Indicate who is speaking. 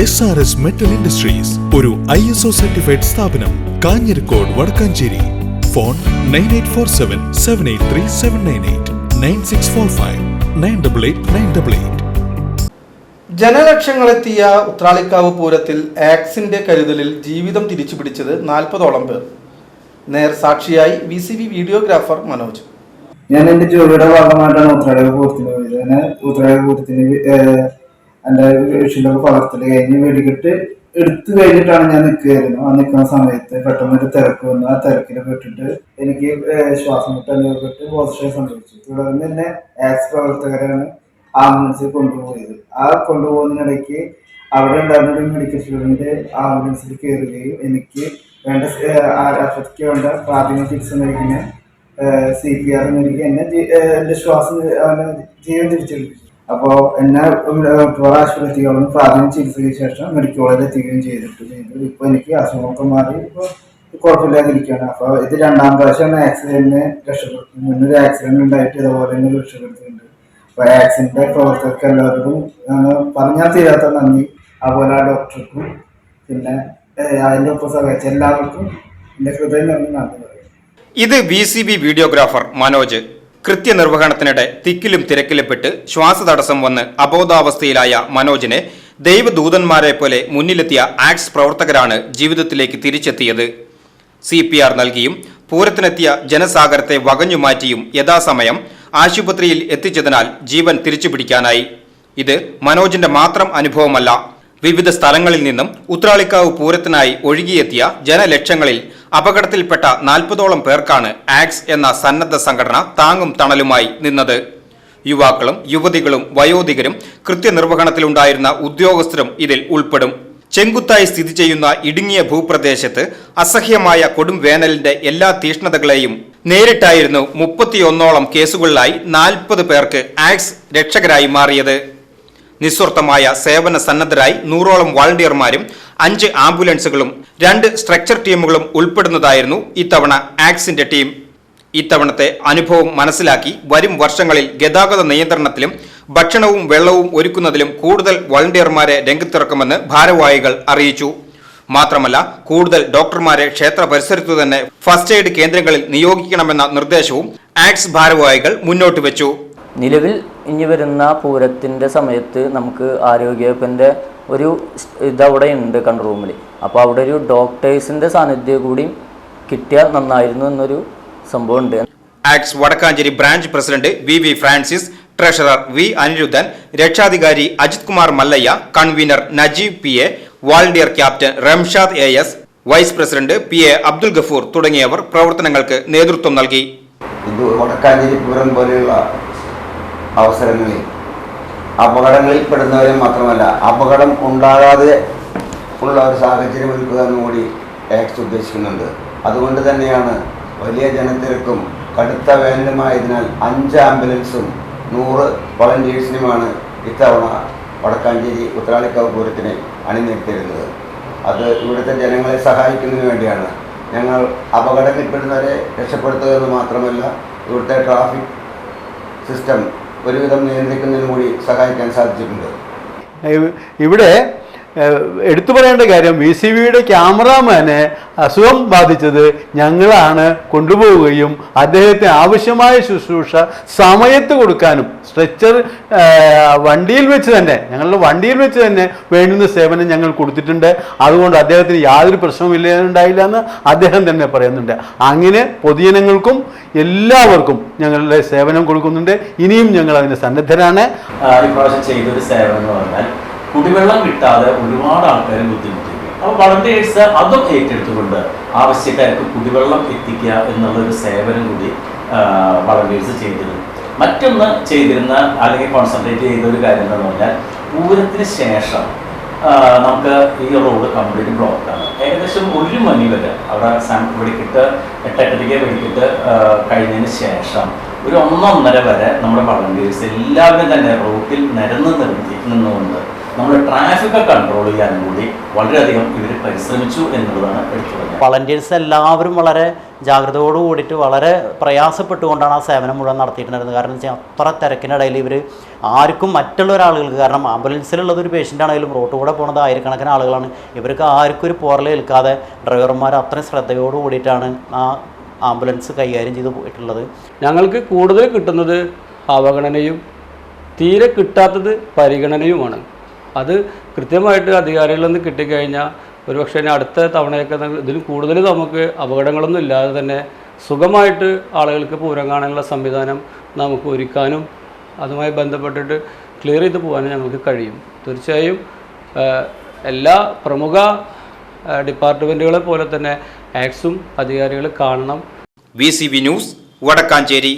Speaker 1: S R S metal industries ഒരു I S O certified സ്ഥാപനം Kanjirakode Vadakkanchery. Phone nine eight four seven seven eight three seven nine eight nine six four five nine double eight nine double eight
Speaker 2: ജനലക്ഷങ്ങളെത്തിയ Uthralikkavu പൂരത്തിൽ ആക്സിന്റെ കരുതലിൽ ജീവിതം തിരിച്ചു പിടിച്ചത് നാൽപ്പതോളം പേർ. നേർ സാക്ഷിയായി V C V videographer Manoj.
Speaker 3: ഞാൻ എന്റെ ജോലിയുടെ ഭാഗമായിട്ടാണ് ഉത്രാടക പൂരത്തിന് പോയത് ഞാൻ ഉത്രാടക പൂരത്തിന് ഏഹ്, എന്റെ വീട്ടിലൊക്കെ പകർത്തൽ കഴിഞ്ഞ് വെടികെട്ട് എടുത്തു കഴിഞ്ഞിട്ടാണ് ഞാൻ നിൽക്കുകയായിരുന്നു. ആ നിൽക്കുന്ന സമയത്ത് പെട്ടെന്ന് ഒരു തിരക്ക് വന്നു. ആ തിരക്കിൽ പെട്ടിട്ട് എനിക്ക് ശ്വാസം മുട്ട് അനുഭവപ്പെട്ട് ബോധക്ഷയം സംഭവിച്ചു. തുടർന്ന് തന്നെ ആക്സ് പ്രവർത്തകരാണ് ആംബുലൻസിൽ കൊണ്ടുപോയത്. ആ കൊണ്ടുപോകുന്നതിനിടയ്ക്ക് അവിടെ ഉണ്ടായിരുന്ന ഒരു മെഡിക്കൽ സ്റ്റുഡന്റ് ആംബുലൻസിൽ കയറുകയും എനിക്ക് വേണ്ട ആശുപത്രിക്ക് വേണ്ട പ്രാഥമിക ചികിത്സ നൽകുന്ന സി പി ആർ നൽകി എന്നെ എന്റെ ശ്വാസം അവനെ ജീവൻ തിരിച്ചെടുത്തു അപ്പോൾ എന്നെ വേറെ ആശുപത്രികളും പ്രാഥമിക ചികിത്സയ്ക്ക് ശേഷം മെഡിക്കൽ കോളേജിൽ എത്തിക്കുകയും ചെയ്തിട്ട് ചെയ്തു ഇപ്പോൾ എനിക്ക് അസുഖമൊക്കെ മാറി ഇപ്പോൾ കുഴപ്പമില്ലാതിരിക്കുകയാണ്. അപ്പോൾ ഇത് രണ്ടാം പ്രാവശ്യമാണ് ആക്സിഡന്റിനെ രക്ഷപ്പെടുത്തി മുന്നൊരു ആക്സിഡന്റ് ഉണ്ടായിട്ട് ഇതുപോലെ തന്നെ രക്ഷപ്പെടുത്തിയിട്ടുണ്ട്. അപ്പോൾ ആക്സിഡന്റ് പ്രവർത്തകർക്ക് എല്ലാവർക്കും പറഞ്ഞാൽ തീരാത്ത നന്ദി. അതുപോലെ ആ ഡോക്ടർക്കും പിന്നെ അതിന്റെ ഒപ്പം സഹായിച്ച എല്ലാവർക്കും എന്റെ ഹൃദയം നന്ദി പറയും
Speaker 4: ഇത് V C B videographer Manoj. കൃത്യനിർവഹണത്തിനിടെ തിക്കിലും തിരക്കിലും പെട്ട് ശ്വാസതടസ്സം വന്ന് അബോധാവസ്ഥയിലായ മനോജിനെ ദൈവദൂതന്മാരെ പോലെ മുന്നിലെത്തിയ ആക്സ് പ്രവർത്തകരാണ് ജീവിതത്തിലേക്ക് തിരിച്ചെത്തിയത്. സി പി ആർ നൽകിയും പൂരത്തിനെത്തിയ ജനസാഗരത്തെ വകഞ്ഞുമാറ്റിയും യഥാസമയം ആശുപത്രിയിൽ എത്തിച്ചതിനാൽ ജീവൻ തിരിച്ചുപിടിക്കാനായി. ഇത് മനോജിന്റെ മാത്രം അനുഭവമല്ല വിവിധ സ്ഥലങ്ങളിൽ നിന്നും ഉത്രാളിക്കാവ് പൂരത്തിനായി ഒഴുകിയെത്തിയ ജനലക്ഷങ്ങളിൽ അപകടത്തിൽപ്പെട്ട നാൽപ്പതോളം പേർക്കാണ് ആക്സ് എന്ന സന്നദ്ധ സംഘടന താങ്ങും തണലുമായി നിന്നത്. യുവാക്കളും യുവതികളും വയോധികരും കൃത്യനിർവഹണത്തിലുണ്ടായിരുന്ന ഉദ്യോഗസ്ഥരും ഇതിൽ ഉൾപ്പെടും. ചെങ്കുത്തായി സ്ഥിതി ചെയ്യുന്ന ഇടുങ്ങിയ ഭൂപ്രദേശത്ത് അസഹ്യമായ കൊടും വേനലിന്റെ എല്ലാ തീഷ്ണതകളെയും നേരിട്ടായിരുന്നു മുപ്പത്തിയൊന്നോളം കേസുകളിലായി നാൽപ്പത് പേർക്ക് ആക്സ് രക്ഷകരായി മാറിയത്. നിസ്വാർത്ഥമായ സേവന സന്നദ്ധരായി നൂറോളം വാളണ്ടിയർമാരും അഞ്ച് ആംബുലൻസുകളും രണ്ട് സ്ട്രക്ചർ ടീമുകളും ഉൾപ്പെടുന്നതായിരുന്നു ഇത്തവണ ആക്സിന്റെ ടീം. ഇത്തവണത്തെ അനുഭവം മനസ്സിലാക്കി വരും വർഷങ്ങളിൽ ഗതാഗത നിയന്ത്രണത്തിലും ഭക്ഷണവും വെള്ളവും ഒരുക്കുന്നതിലും കൂടുതൽ വളണ്ടിയർമാരെ രംഗത്തിറക്കുമെന്ന് ഭാരവാഹികൾ അറിയിച്ചു. മാത്രമല്ല കൂടുതൽ ഡോക്ടർമാരെ ക്ഷേത്ര പരിസരത്തു തന്നെ ഫസ്റ്റ് എയ്ഡ് കേന്ദ്രങ്ങളിൽ നിയോഗിക്കണമെന്ന നിർദ്ദേശവും ആക്സ് ഭാരവാഹികൾ മുന്നോട്ട് വെച്ചു.
Speaker 5: നിലവിൽ ഇനി വരുന്ന പൂരത്തിന്റെ സമയത്ത് നമുക്ക് ആരോഗ്യവകുപ്പിന്റെ ഒരു ഇതവിടെ ഉണ്ട് കൺട്രോൾ റൂമിൽ അപ്പോൾ അവിടെ ഒരു ഡോക്ടേഴ്സിന്റെ സാന്നിധ്യം കൂടി കിട്ടിയാൽ നന്നായിരുന്നു എന്നൊരു സംഭവമുണ്ട്.
Speaker 4: Ax Vadakkanchery branch president V V Francis treasurer V Aniruddhan രക്ഷാധികാരി Ajith Kumar Mallayya convener Najeeb P A volunteer captain Ramshad A S vice president P A Abdul Gafoor തുടങ്ങിയവർ പ്രവർത്തനങ്ങൾക്ക് നേതൃത്വം നൽകി.
Speaker 6: ഇത് വടക്കാഞ്ചേരി പൂരം പോലെയുള്ള അവസരങ്ങളിൽ. അപകടങ്ങളിൽ പെടുന്നവരെ മാത്രമല്ല അപകടം ഉണ്ടാകാതെ ഉള്ള ഒരു സാഹചര്യം ഒരുക്കുക എന്നുകൂടി ആക്ട് ഉദ്ദേശിക്കുന്നുണ്ട്. അതുകൊണ്ട് തന്നെയാണ് വലിയ ജനത്തിരക്കും കടുത്ത വേനലുമായതിനാൽ അഞ്ച് ആംബുലൻസും നൂറ് വളണ്ടിയേഴ്സിനുമാണ് ഇത്തവണ വടക്കാഞ്ചേരി ഉത്രാളിക്കാവ് പൂരത്തിന് അണിനിരത്തിയിരുന്നത്. അത് ഇവിടുത്തെ ജനങ്ങളെ സഹായിക്കുന്നതിന് വേണ്ടിയാണ്. ഞങ്ങൾ അപകടത്തിൽപ്പെടുന്നവരെ രക്ഷപ്പെടുത്തുക എന്ന് മാത്രമല്ല ഇവിടുത്തെ ട്രാഫിക് സിസ്റ്റം ഒരുവിധം നിയന്ത്രിക്കുന്നതിന് കൂടി സഹായിക്കാൻ സാധിച്ചിട്ടുണ്ട്.
Speaker 7: ഇവ- ഇവിടെ എടുത്തു പറയേണ്ട കാര്യം വി സി ബിയുടെ ക്യാമറാമാനെ അസുഖം ബാധിച്ചത് ഞങ്ങളാണ് കൊണ്ടുപോവുകയും അദ്ദേഹത്തിന് ആവശ്യമായ ശുശ്രൂഷ സമയത്ത് കൊടുക്കാനും സ്ട്രെച്ചർ വണ്ടിയിൽ വെച്ച് തന്നെ ഞങ്ങളുടെ വണ്ടിയിൽ വെച്ച് തന്നെ വേണ്ടുന്ന സേവനം ഞങ്ങൾ കൊടുത്തിട്ടുണ്ട്. അതുകൊണ്ട് അദ്ദേഹത്തിന് യാതൊരു പ്രശ്നവും ഉണ്ടായില്ല എന്ന് അദ്ദേഹം തന്നെ പറയുന്നുണ്ട്. അങ്ങനെ പൊതുജനങ്ങൾക്കും എല്ലാവർക്കും ഞങ്ങളുടെ സേവനം കൊടുക്കുന്നുണ്ട്. ഇനിയും ഞങ്ങൾ അതിന് സന്നദ്ധരാണ്.
Speaker 8: ഇപ്രാവശ്യം ചെയ്തൊരു സേവനം എന്ന് പറഞ്ഞാൽ കുടിവെള്ളം കിട്ടാതെ ഒരുപാട് ആൾക്കാരെ ബുദ്ധിമുട്ടി അപ്പോൾ വളണ്ടിയേഴ്സ് അതും ഏറ്റെടുത്തുകൊണ്ട് ആവശ്യക്കാർക്ക് കുടിവെള്ളം എത്തിക്കുക എന്നുള്ള ഒരു സേവനം കൂടി വളണ്ടിയേഴ്സ് ചെയ്തിരുന്നു. മറ്റൊന്ന് ചെയ്തിരുന്ന അല്ലെങ്കിൽ കോൺസെൻട്രേറ്റ് ചെയ്ത ഒരു കാര്യം എന്ന് പറഞ്ഞാൽ പൂരത്തിന് ശേഷം നമുക്ക് ഈ റോഡ് കംപ്ലീറ്റ് ബ്ലോക്കാണ് ഏകദേശം ഒരു മണി വരെ അവിടെ വെടിക്കിട്ട് എട്ടെട്ടരയ്ക്ക് വെടിക്കിട്ട് കഴിഞ്ഞതിന് ശേഷം ഒരു ഒന്നൊന്നര വരെ നമ്മുടെ വളണ്ടിയേഴ്സ് എല്ലാവരും തന്നെ റോട്ടിൽ നിരന്ന് നിർത്തി നിന്നുകൊണ്ട് നമ്മുടെ ട്രാഫിക് കൺട്രോൾ ചെയ്യാനും കൂടി വളരെയധികം ഇവർ പരിശ്രമിച്ചു എന്നുള്ളതാണ് എടുത്തു പറഞ്ഞത്.
Speaker 9: വളണ്ടിയേഴ്സ് എല്ലാവരും വളരെ ജാഗ്രതയോട് കൂടിയിട്ട് വളരെ പ്രയാസപ്പെട്ടുകൊണ്ടാണ് ആ സേവനം മുഴുവൻ നടത്തിയിട്ടുണ്ടായിരുന്നത്. കാരണം വെച്ചാൽ അത്ര തിരക്കിനിടയിൽ ഇവർ ആർക്കും മറ്റുള്ള ഒരാളുകൾക്ക് കാരണം ആംബുലൻസിലുള്ളത് ഒരു പേഷ്യന്റ് ആണെങ്കിലും റോട്ട് കൂടെ പോകുന്നത് ആയിരക്കണക്കിന് ആളുകളാണ്. ഇവർക്ക് ആർക്കും ഒരു പോറലേൽക്കാതെ ഡ്രൈവർമാർ അത്രയും ശ്രദ്ധയോട് കൂടിയിട്ടാണ് ആ ആംബുലൻസ് കൈകാര്യം ചെയ്തു പോയിട്ടുള്ളത്.
Speaker 10: ഞങ്ങൾക്ക് കൂടുതൽ കിട്ടുന്നത് അവഗണനയും തീരെ കിട്ടാത്തത് പരിഗണനയുമാണ്. അത് കൃത്യമായിട്ട് അധികാരികളിൽ നിന്ന് കിട്ടിക്കഴിഞ്ഞാൽ ഒരുപക്ഷെ ഇനി അടുത്ത തവണയൊക്കെ ഇതിൽ കൂടുതൽ നമുക്ക് അപകടങ്ങളൊന്നും ഇല്ലാതെ തന്നെ സുഖമായിട്ട് ആളുകൾക്ക് പൂരം കാണാനുള്ള സംവിധാനം നമുക്ക് ഒരുക്കാനും അതുമായി ബന്ധപ്പെട്ടിട്ട് ക്ലിയർ ചെയ്ത് പോകാനും ഞങ്ങൾക്ക് കഴിയും. തീർച്ചയായും എല്ലാ പ്രമുഖ ഡിപ്പാർട്ട്മെന്റുകളെ പോലെ തന്നെ ആക്സും അധികാരികൾ കാണണം.
Speaker 4: V C V news Vadakkanchery.